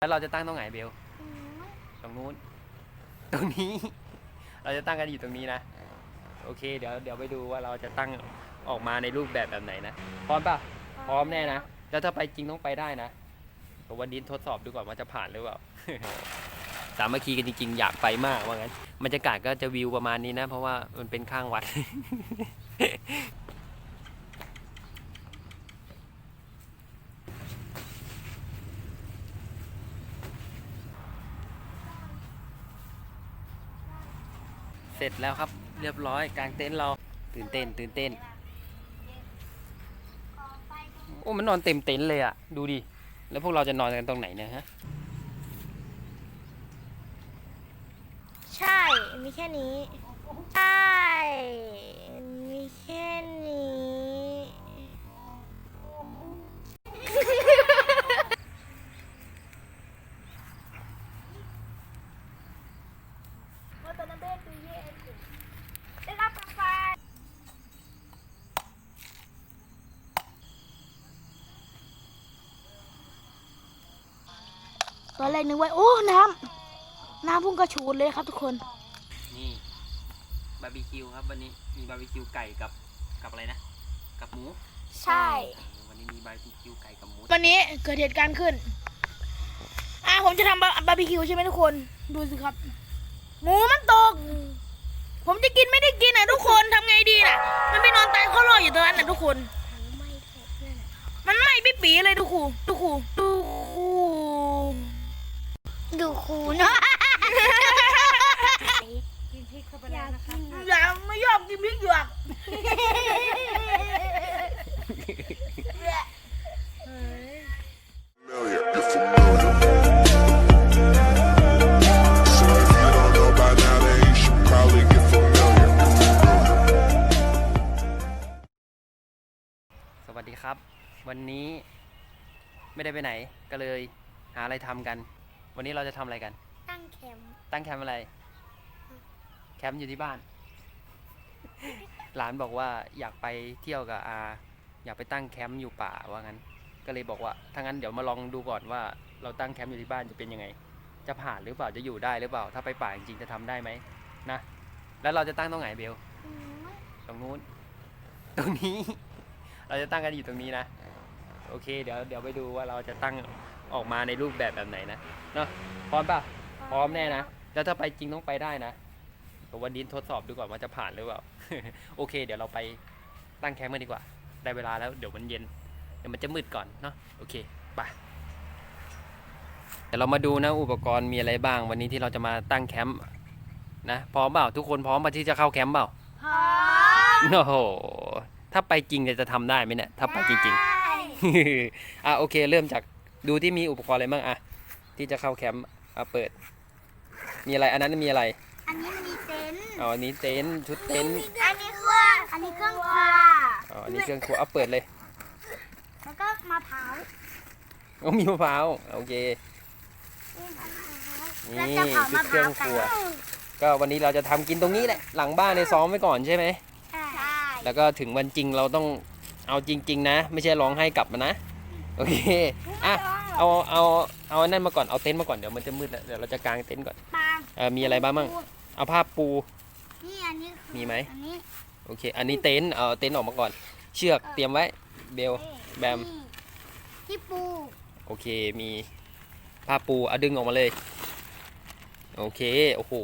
แล้วเราจะตั้งตรงไหนเบล ตรงนู้น ตรงนี้ เราจะตั้งกันอยู่ตรงนี้นะ โอเค เดี๋ยวเดี๋ยวไปดูว่าเราจะตั้งออกมาในรูปแบบแบบไหนนะ พร้อมป่ะพร้อมแน่นะ แล้วถ้าไปจริงต้องไปได้นะแต่วันนี้ทดสอบดูก่อนว่าจะผ่านหรือเปล่า สามัคคีกันจริงๆ อยากไปมากว่างั้นบรรยากาศก็จะวิวประมาณนี้นะ เพราะว่ามันเป็นข้างวัด เสร็จแล้วครับ เรียบร้อยกลางเต็นท์เราตื่นเต้นตื่นเต้น โอ้มันนอนเต็มเต็นท์เลยอะดูดิ แล้วพวกเราจะนอนกันตรงไหนเนี่ยฮะ ใช่ มีแค่นี้ ใช่ มีแค่นี้ ตอนแรกนึกว่าโอ้น้ำน้ำพุ่งกระฉูดเลยครับทุกคน นี่บาร์บีคิวครับวันนี้มีบาร์บีคิวไก่กับกับอะไรนะ กับหมูใช่เออวันนี้มีบาร์บีคิวไก่กับหมูวันนี้เกิดเหตุการณ์ขึ้น อ่าผมจะทำบาบาร์บีคิวใช่ไหมทุกคน ดูสิครับ หมูมันตก ผมจะกินไม่ได้กินอะทุกคนทำไงดีน่ะ มันไปนอนตายข้อรออยู่ตรงนั้นน่ะทุกคน มันไหม้ปิ๊ปีเลยดูครูดูครูดูครู ดูครูเนาะกินพริกเข้าไปแล้วนะคะอย่าไม่ยอมกินพริกหยวก familiar, you're familiar. So if you don't know by now, then you should probably get familiar. สวัสดีครับ วันนี้ไม่ได้ไปไหนก็เลยหาอะไรทำกัน วันนี้เราจะทำอะไรกัน ตั้งแคมป์ตั้งแคมป์อะไร แคมป์อยู่ที่บ้าน หลานบอกว่าอยากไปเที่ยวกับอา อยากไปตั้งแคมป์อยู่ป่าว่างั้น ก็เลยบอกว่าถ้างั้นเดี๋ยวมาลองดูก่อนว่า เราตั้งแคมป์อยู่ที่บ้านจะเป็นยังไง จะผ่านหรือเปล่า จะอยู่ได้หรือเปล่า ถ้าไปป่าจริงๆจะทำได้ไหมนะ แล้วเราจะตั้งตรงไหนเบลตรงนู้น ตรงนี้ เราจะตั้งกันอยู่ตรงนี้นะ โอเค เดี๋ยว เดี๋ยวไปดูว่าเราจะตั้ง ออกมาในรูปแบบแบบไหนนะเนาะพร้อมป่ะพร้อมแน่นะแล้วถ้าไปจริงต้องไปได้นะแต่วันนี้ทดสอบดูก่อนว่าจะผ่านหรือเปล่า โอเค เดี๋ยวเราไปตั้งแคมป์กันดีกว่า ได้เวลาแล้วเดี๋ยวมันเย็น เดี๋ยวมันจะมืดก่อนเนาะ โอเค ไป เดี๋ยวเรามาดูนะอุปกรณ์มีอะไรบ้าง วันนี้ที่เราจะมาตั้งแคมป์นะพร้อมเปล่าทุกคนพร้อมมาที่จะเข้าแคมป์เปล่า พร้อม โอ้โห ถ้าไปจริงเนี่ยจะทำได้ไหมเนี่ย ถ้าไปจริงๆอะโอเค เริ่มจาก ดูที่มีอุปกรณ์อะไรบ้างอะที่จะเข้าแคมป์อะเปิด มีอะไร อันนั้นมีอะไรอันนี้มันมีเต็นท์อ๋ออันนี้เต็นท์ชุดเต็นท์อันนี้เครื่องอันนี้เครื่องครัวอ๋ออันนี้เครื่องครัวเอาเปิดเลยแล้วก็มะพร้าวโอ้มีมะพร้าวโอเคแล้วนี่จะเผาชุมะดพเครื่ร้าอวงคกันรัว ก็วันนี้เราจะทำกินตรงนี้แหละหลังบ้านในซ้อมไว้ก่อนใช่ไหมใช่แล้วก็ถึงวันจริงเราต้องเอาจริง ๆ นะ ไม่ใช่ร้องให้กลับมานะ โอเคอะเอาเอาเอาอันนั่นมาก่อนเอาเต็นท์มาก่อนเดี๋ยวมันจะมืดแล้วเดี๋ยวเราจะกางเต็นท์ก่อนปาล์มเออมีอะไรบ้างมั่งเอาผ้าปู นี่อันนี้คือมีไหม อันนี้โอเค อันนี้เต็นท์เอาเต็นท์ออกมาก่อน เชือกเตรียมไว้เบลแบมนี่ที่ปูโอเคมีผ้าปูเอาดึงออกมาเลย โอเคโอ้โห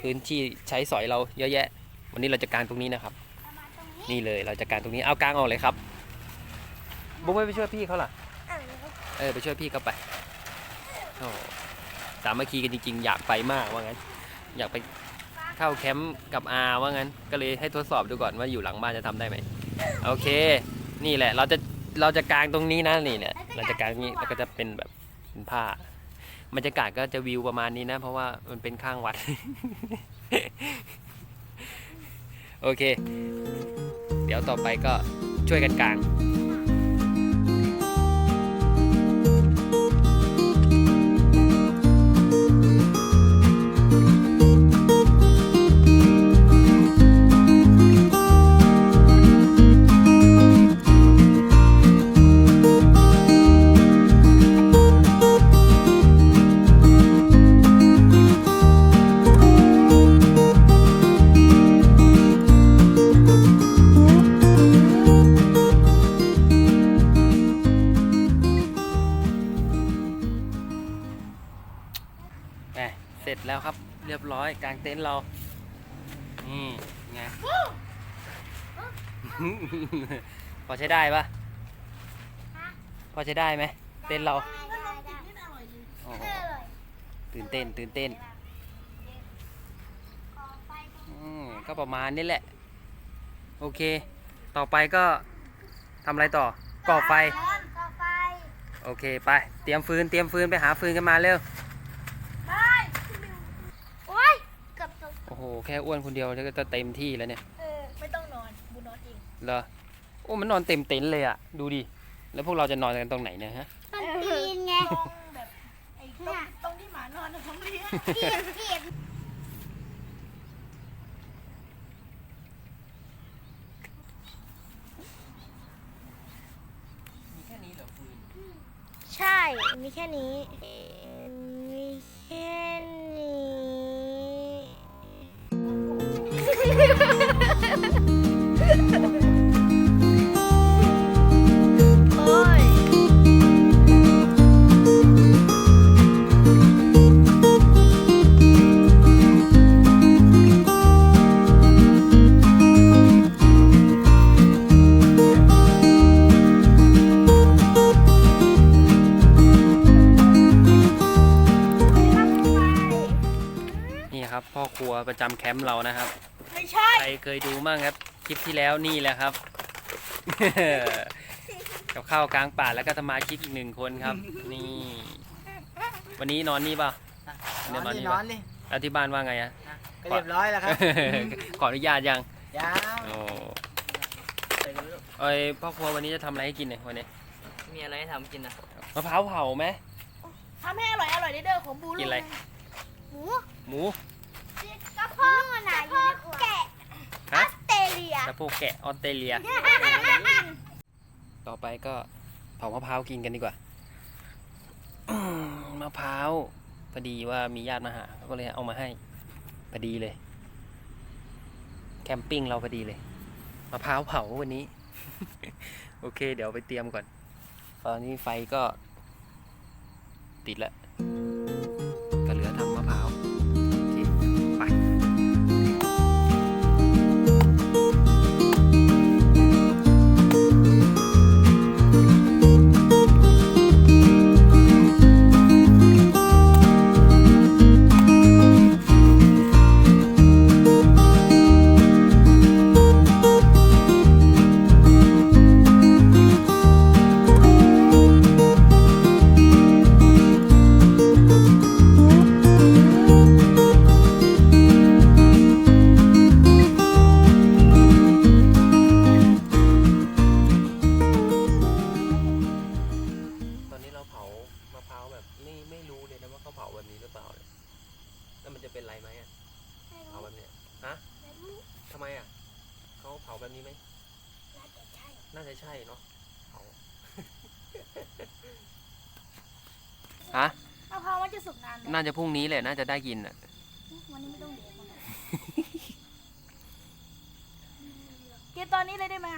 พื้นที่ใช้สอยเราเยอะแยะ วันนี้เราจะกางตรงนี้นะครับ เอามาตรงนี้ นี่เลยเราจะกางตรงนี้เอากางออกเลยครับ บุ๊กไม่ไปช่วยพี่เขาล่ะเออเออไปช่วยพี่เขาไปโอ้สามัคคีกันจริงๆ อยากไปมากว่างั้น อยากไปเข้าแคมป์กับอาว่างั้น ก็เลยให้ทดสอบดูก่อนว่าอยู่หลังบ้านจะทำได้ไหมโอเค นี่แหละ เราจะเราจะกางตรงนี้นะนี่เนี่ยเราจะกางตรงนี้แล้วก็จะเป็นแบบเป็นผ้าบรรยากาศก็จะวิวประมาณนี้นะ เพราะว่ามันเป็นข้างวัด โอเค เดี๋ยวต่อไปก็ช่วยกันกาง พอใช้ได้ปะพอใช้ได้ไหมเต็นท์เราโอ้โหตื่นเต้นตื่นเต้นอืมก็ประมาณนี้แหละ โอเค ต่อไปก็ทำอะไรต่อก่อไฟต่อไปโอเคไป เตรียมฟืนเตรียมฟืนไปหาฟืนกันมาเร็วโอ้ยเกือบตกโอ้โห แค่อ้วนคนเดียวก็จะเต็มที่แล้วเนี่ยเออไม่ต้องนอนบูนอนเองเหรอ โอ้มันนอนเต็มเต็นท์เลยอะดูดิ แล้วพวกเราจะนอนกันตรงไหนเนี่ยฮะ มันปีนไงแบบไอ้ตรงตรงที่หมานอนนะผมเลี้ยงปีนปีนมีแค่นี้เหรอฟืนใช่ มีแค่นี้ พ่อครัวประจำแคมป์เรานะครับ ไม่ใช่ ใครเคยดูบ้างครับคลิปที่แล้วนี่แหละครับ กับข้าวกลางป่าแล้วก็สมาชิกอีกหนึ่งคนครับ นี่ วันนี้นอนนี่เปล่านเดี๋ยวนนอนอดินี่นปะอนดิแล้วที่บ้านว่าไงอะก็เรียบร้อยแล้วครับ ขออนุญาตยังยาวโอ้ไปดูลูกเอ้ยพ่อครัววันนี้จะทำอะไรให้กินเนี่ยวันนี้มีอะไรให้ทำกินนะมะพร้าวเผาไหม ทำให้อร่อยอร่อยเด้อของบูกินอะไร หมูหมูกระเพาะหนายูนิคอร์นแกะอฮะอสเตรเลียแล้วพวกแกะออสเตรเลีย ต่อไปก็เผามะพร้าวกินกันดีกว่าอืมมะพร้าวพอดีว่ามีญาติมาหาเขาก็เลยเอามาให้พอดีเลย แคมปิ้งเราพอดีเลยมะพร้าวเผาวันนี้ โอเค เดี๋ยวไปเตรียมก่อน ตอนนี้ไฟก็ ติดแล้ว ช่เนาะเผาฮะมะพร้าวมันจะสุกนานไหมน่าจะพรุ่งนี้แหละน่าจะได้กินอะ วันนี้ไม่ต้องเดี๋ยวมันกินตอนนี้เลยได้ไหม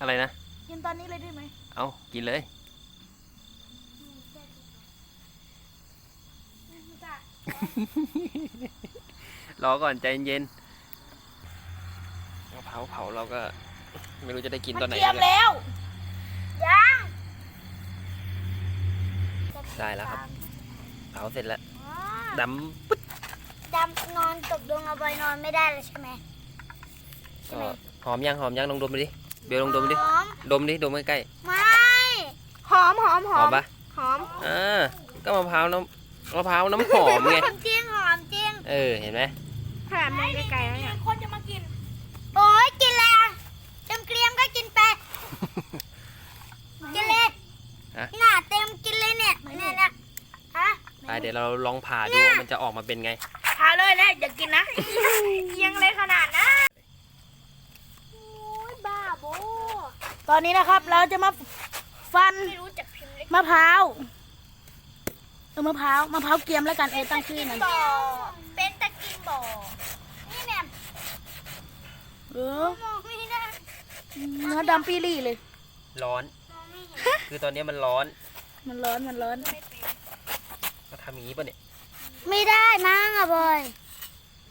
อะไรนะ กินตอนนี้เลยได้ไหมเอากินเลยรอก่อนใจเย็นๆมะพร้าวเผาเราก็ ไม่รู้จะได้กินตอนไหนเตรียมเลยแล้วได้แล้วครับเผาเสร็จแล้วอ๋อดำปึ๊ดดำนอนตกดวงเอาไปนอนไม่ได้เลยใช่ไหมก็หอมยังหอมยังลองดมไปดิเบลลองดมดิหอมดมดิ ดมใกล้ไม่ หอมหอมๆหหออมมปะหอม อ่า ก็มะพร้าวน้ำมะพร้าวน้ำหอมไงจริงหอมจริง เออ เห็นไหมขนาดมองไกลๆแล้วเนี่ย คนจะมากิน โอ้ยกินเลยอะเต็มเกลียมก็กินไป กินเลย ฮะ หน้าเต็มกินเลยเนี่ยเนี่ยเนี่ยฮะ ไป เดี๋ยวเราลองผ่าดูว่ามันจะออกมาเป็นไง ทาเลยนะอย่ากินนะยังเลยขนาดนั้นโอ้ยบ้าโบตอนนี้นะครับเราจะมาฟันไม่รู้จักพิมพ์เล็กมะพร้าวเออมะพร้าวมะพร้าวเกรียมแล้วกันเออตั้งชื่อนั้นบ่อเป็นตะกินบ่อนี่เนี่ยเออมองไม่ได้เนื้อดำปีรี่เลย ร้อน มองไม่เห็นคือตอนนี้มันร้อน มันร้อนมันร้อนก็ทำอย่างนี้ป่ะเนี่ยดไม่ได้มั้งอะบอย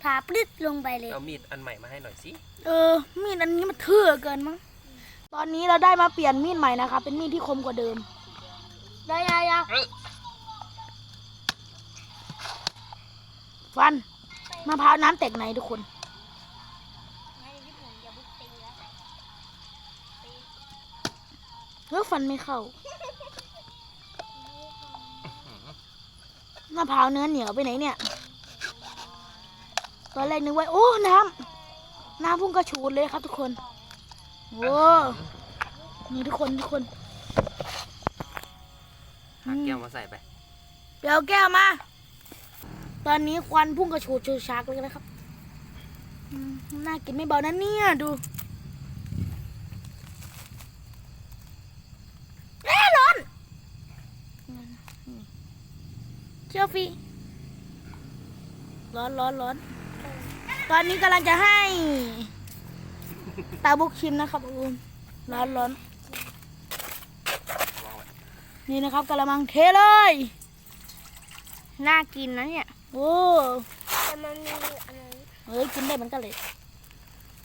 ผ่าปลึดลงไปเลย เอามีดอันใหม่มาให้หน่อยสิ เออ มีดอันนี้มันเถื่อเกินมั้ง ตอนนี้เราได้มาเปลี่ยนมีดใหม่นะคะ เป็นมีดที่คมกว่าเดิม ได้ยายาฟันมะพร้าวน้ำแตกในทุกคนเฮ้ยฟันไม่เข้า มะพร้าวเนื้อเหนียวไปไหนเนี่ย ตอนแรกนึกว่าโอ้น้ำน้ำพุ่งกระชูดเลยครับทุกคนโอ้นี่ทุกคนทุกคนหาแก้วมาใส่ไปเดี๋ยวแก้วมา ตอนนี้ควันพุ่งกระชูดชูชากเลยนะครับอืมน่ากินไม่เบานะเนี่ยดูเอ๊ะร้อน เชื่อฟีร้อนร้อนร้อนตอนนี้กำลังจะให้ ตาบุกชิมนะครับอูมร้อนร้อนนี่นะครับกระมังเทเลย น่ากินนะเนี่ย โอ้แต่มันมีอะไรเฮ้ยกินได้เหมือนกันเลย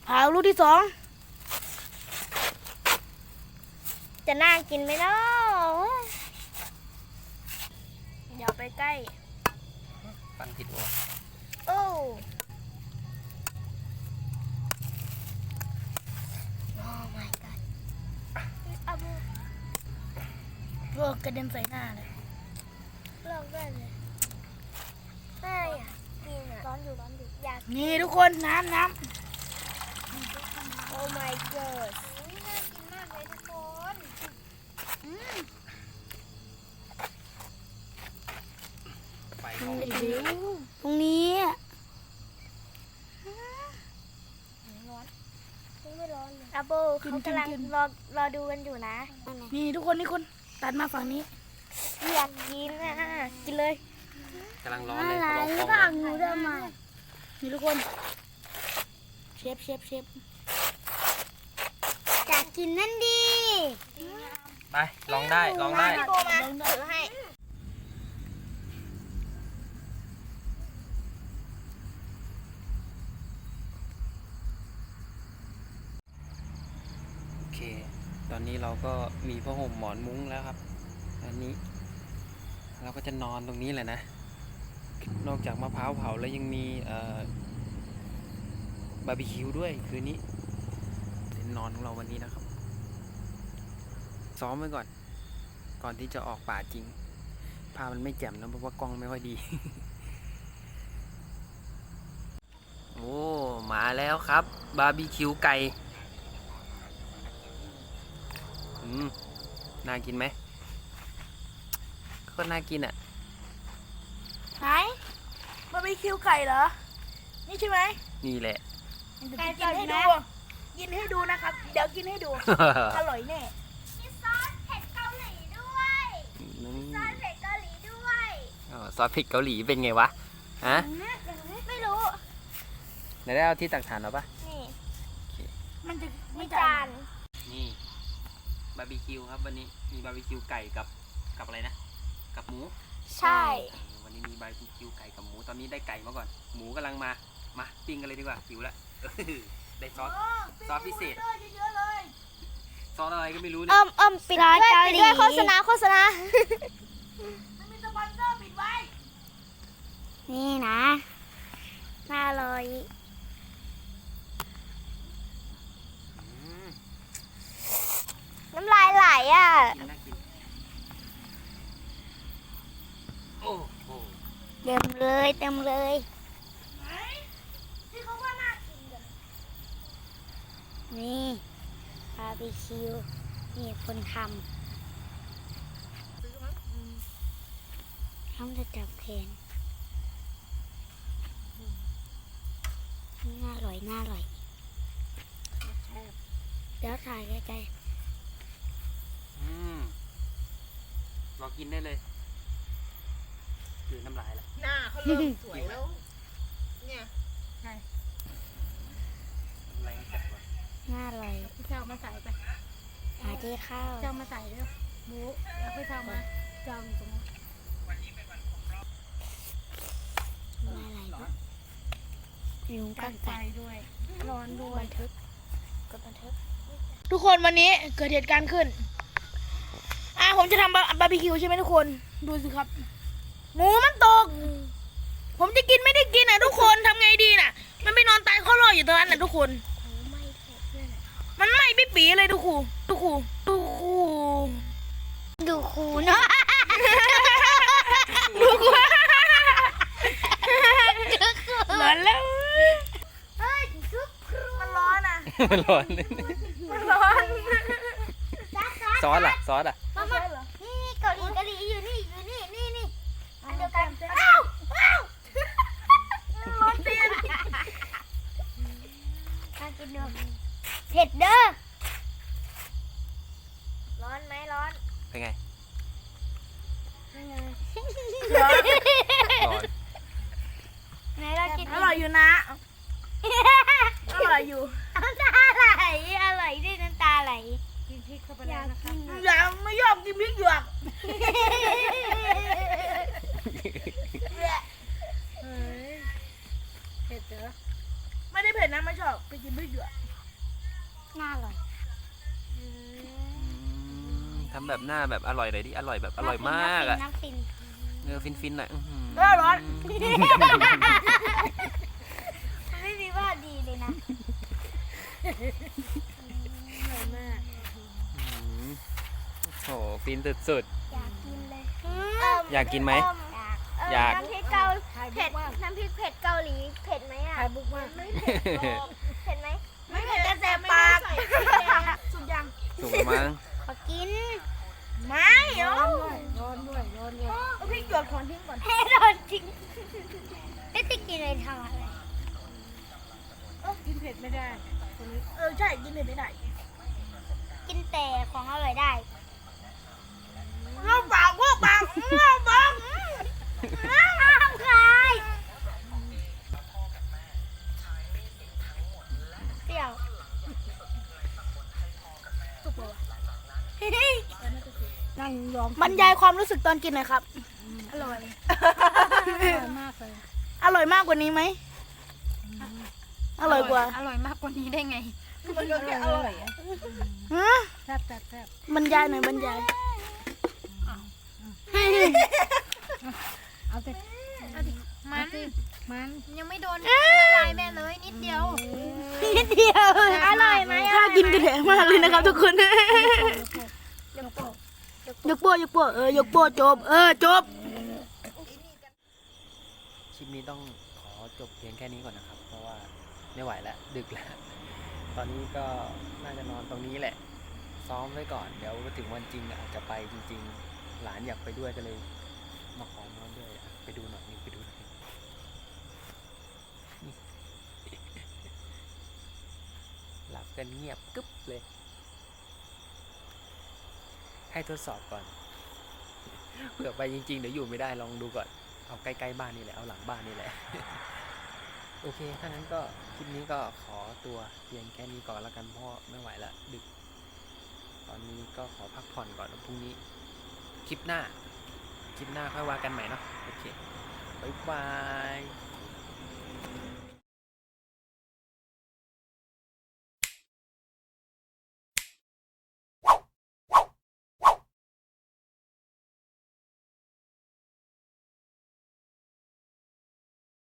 เผาลูกที่สอง จะน่ากินไหมเนาะอย่าไป ใกล้ฟันผิดโอ้โอ้โอ้ my god เอาบุโลกกระเด็นใส่หน้าเลย ลองได้เลยไม่อยากกินอะร้อนอยู่ร้อนอยู่อยากนี่ทุกคนน้ำน้โอ้ my god น่ากินมากเลยทุกคนไฟเข้าำ ตรงนี้อะไม่ร้อนเลยอาโบเขากำลังรอรอดูกันอยู่นะ นี่ทุกคนนี่คนตัดมาฝั่งนี้ อยากกินอะ กินเลยกำลังร้อนเลยเขาลองฟองบ้านะงหนูได้มานี่ทุกคน เชฟเชฟเชฟอยากกินนั่นดี ไปลองได้ลองได้พี่โบมาถือให้โอเค ตอนนี้ เราก็มีผ้าห่มหมอนมุ้งแล้วครับ อันนี้ เราก็จะนอนตรงนี้แหละนะ นอกจากมะพร้าวเผาแล้วยังมีบาร์บีคิวด้วยคืนนี้เต็นนอนของเราวันนี้นะครับ ซ้อมไว้ก่อน ก่อนที่จะออกป่าจริงภาพมันไม่แจ่มนะเพราะว่ากล้องไม่ค่อยดี โอ้ มาแล้วครับ บาร์บีคิวไก่ อืม น่ากินไหมก็น่ากินอะ ไหนบาร์บีคิวไก่เหรอ นี่ใช่ไหมนี่แหละเดี๋ยวจะกินให้ดู กินให้ดูนะครับ เดี๋ยวกินให้ดู อร่อยแน่มีซอสเผ็ดเกาหลีด้วยซอสเผ็ดเกาหลีด้วยอ๋อซอสพริกเกาหลีเป็นไงวะ ฮะ ไม่รู้ ไหนได้เอาที่ตักฐานเอาปะ นี่ มันจะ มี ไม่ จา จาน น นี่ บาร์บีคิวครับวันนี้มีบาร์บีคิวไก่กับกับอะไรนะ กับหมูใช่ เออวันนี้มีบาร์บีคิวไก่กับหมูตอนนี้ได้ไก่มาก่อน หมูกำลังมามาปิ้งกันเลยดีกว่าหิวแล้วเออได้ซอส ซอสพิเศษ เยอะๆเลยซอสอะไรก็ไม่รู้เนี่ยเอิ่มเอิ่มปิดด้วยปิดด้วยโฆษณาโฆษณา มันมีสปอนเซอร์ปิดไว้ นี่นะน่าอร่อย อืม น้ำลายไหล อะกินน่ากินโอ้โหเต็มเลยเต็มเลยไหนที่เขาว่าน่ากินกันนี่บาร์บีคิวนี่คนทำทำจะจับแขนน่าอร่อยน่าอร่อย เดี๋ยวถ่ายใกล้อืม รอกินได้เลยคือน้ำลายแล้วหน้าเขาเริ่มสวยแล้ว เนี่ยแรงจัดว่ะๆน่าอร่อยพี่เช้ามาใส่ไปหาที่ข้าวเช้ามาใส่เร็วหมูแล้วพี่เช้ามาจองตรงนี้อยู่กักันนไฟด้วย ร้อนด้วยบันทึกกดบันทึก ทุกคนวันนี้เกิดเหตุการณ์ขึ้นอ่า ผมจะทำบาบาร์บีคิวใช่ไหมทุกคน ดูสิครับ หมูมันตก ผมจะกินไม่ได้กินอะทุกคนทำไงดีน่ะ มันไปนอนตายข้อรออยู่ตรงนั้นน่ะทุกคนโอ้ไม่เผ็ดเลยมันไหม้ปิ๊ปีเลยทุกคูทุกคูทุกคูดูคูเนาะทุกคูร้อนแล้วเฮ้ยซุปครูมันร้อนอะ มันร้อน มันร้อนจ้าจ้าซอสล่ะ ซอสอะ อร่อยอยู่นะ อร่อยอยู่น้ำตาไหลอร่อยด้วยน้ำตาไหลกินพริกเข้าไปแล้วนะคะอย่าไม่ยอมกินพริกหยวกเฮ้ยเผ็ดเหรอไม่ได้เผ็ดนะไม่ชอบไปกินพริกหยวกน่าอร่อยทำแบบหน้าแบบอร่อยเลยดิอร่อยแบบอร่อยมากอะน้ำฟิน เออฟินฟินๆหน่อยอื้อหือเออร้อนมันไม่มีว่าดี เลยนะอร่อยมากอื้อหือโอ้โหฟินสุด อยากกินเลยอยากกินไหม อยากอยากน้ำพริกเกาถ่ายเผ็บุ๊ดกมากน้ำพริกเผ็ดเกาหลีเผ็ดไหมอะ ถ่ายบุ๊กมากไม่เผ็ดหรอกเผ็ดไหมไม่เผ็ดแต่แสบปากสุดยังๆถูกมั้ง ขอกิน ไม่เอ้าร้อนด้วยร้อนด้วยร้อนด้วยเอาพริกหยวกถอนทิ้งก่อนให้โดนทิ้งไม่ได้กินเลยทำอะไร กินเผ็ดไม่ได้คนนี้เออใช่กินเผ็ดไม่ได้ กินแต่ของอร่อยได้เล่าปากพวกปากเล่าปากห้ามใครเปรี้ยวนั่งร้องบรรยายความรู้สึกตอนกินหน่อยครับ อร่อย อร่อยมากเลย อร่อยมากกว่านี้ไหม อร่อยกว่าอร่อยมากกว่านี้ได้ไงมันก็แค่อร่อยอะฮะแซ่บแซ่บแซ่บบรรยายหน่อยบรรยายเอาสิมันมันยังไม่โดนลายแม่เลยนิดเดียวนิดเดียวอร่อยไหมถ้ากินกระเดะมากเลยนะครับทุกคนยกโป๊ะยกโป้ยกโป้เออยกโป้จบ เออจบคลิปนี้ต้องขอจบเพียงแค่นี้ก่อนนะครับเพราะว่า ไม่ไหวแล้วดึกแล้ว ตอนนี้ก็น่าจะนอนตรงนี้แหละ ซ้อมไว้ก่อน เดี๋ยวถึงวันจริงอาจจะไปจริง ๆ หลานอยากไปด้วยก็เลย มาขอนอนด้วยไปดูหน่อยนี่ไปดูหน่อยนี่หลับกันเงียบกึ๊บเลย ให้ทดสอบก่อนเผื่อไปจริงๆเดี๋ยวอยู่ไม่ได้ลองดูก่อน เอาใกล้ๆบ้านนี่แหละ เอาหลังบ้านนี่แหละ โอเค ถ้างั้นก็คลิปนี้ก็ขอตัวเพียงแค่นี้ก่อนละกันเพราะไม่ไหวละดึก ตอนนี้ก็ขอพักผ่อนก่อนแล้วพรุ่งนี้ คลิปหน้า คลิปหน้าค่อยว่ากันใหม่เนาะ โอเค บ๊ายบาย